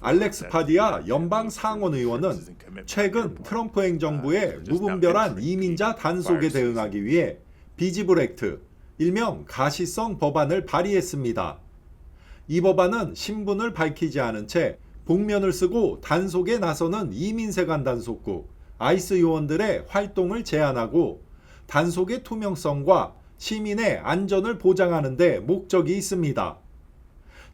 알렉스 파디아 연방 상원 의원은 최근 트럼프 행정부의 무분별한 이민자 단속에 대응하기 위해 비지블 액트, 일명 가시성 법안을 발의했습니다. 이 법안은 신분을 밝히지 않은 채 복면을 쓰고 단속에 나서는 이민세관 단속국, 아이스 요원들의 활동을 제한하고 단속의 투명성과 시민의 안전을 보장하는 데 목적이 있습니다.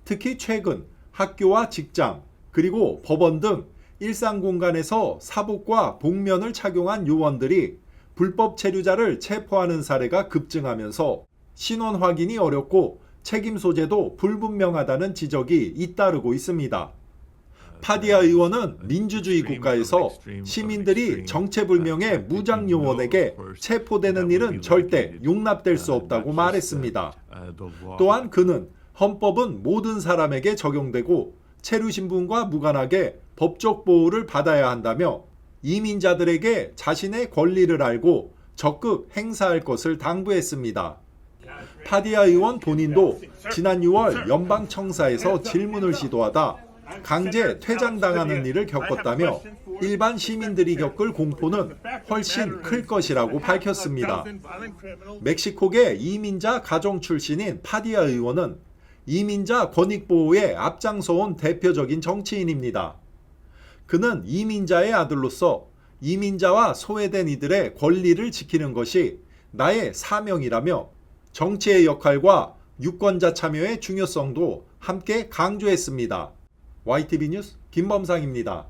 특히 최근 학교와 직장, 그리고 법원 등 일상 공간에서 사복과 복면을 착용한 요원들이 불법 체류자를 체포하는 사례가 급증하면서 신원 확인이 어렵고 책임 소재도 불분명하다는 지적이 잇따르고 있습니다. 파디아 의원은 민주주의 국가에서 시민들이 정체불명의 무장 요원에게 체포되는 일은 절대 용납될 수 없다고 말했습니다. 또한 그는 헌법은 모든 사람에게 적용되고 체류 신분과 무관하게 법적 보호를 받아야 한다며 이민자들에게 자신의 권리를 알고 적극 행사할 것을 당부했습니다. 파디아 의원 본인도 지난 6월 연방 청사에서 질문을 시도하다 강제 퇴장당하는 일을 겪었다며 일반 시민들이 겪을 공포는 훨씬 클 것이라고 밝혔습니다. 멕시코계 이민자 가정 출신인 파디아 의원은 이민자 권익 보호에 앞장서온 대표적인 정치인입니다. 그는 이민자의 아들로서 이민자와 소외된 이들의 권리를 지키는 것이 나의 사명이라며 정치의 역할과 유권자 참여의 중요성도 함께 강조했습니다. YTV 뉴스 김범상입니다.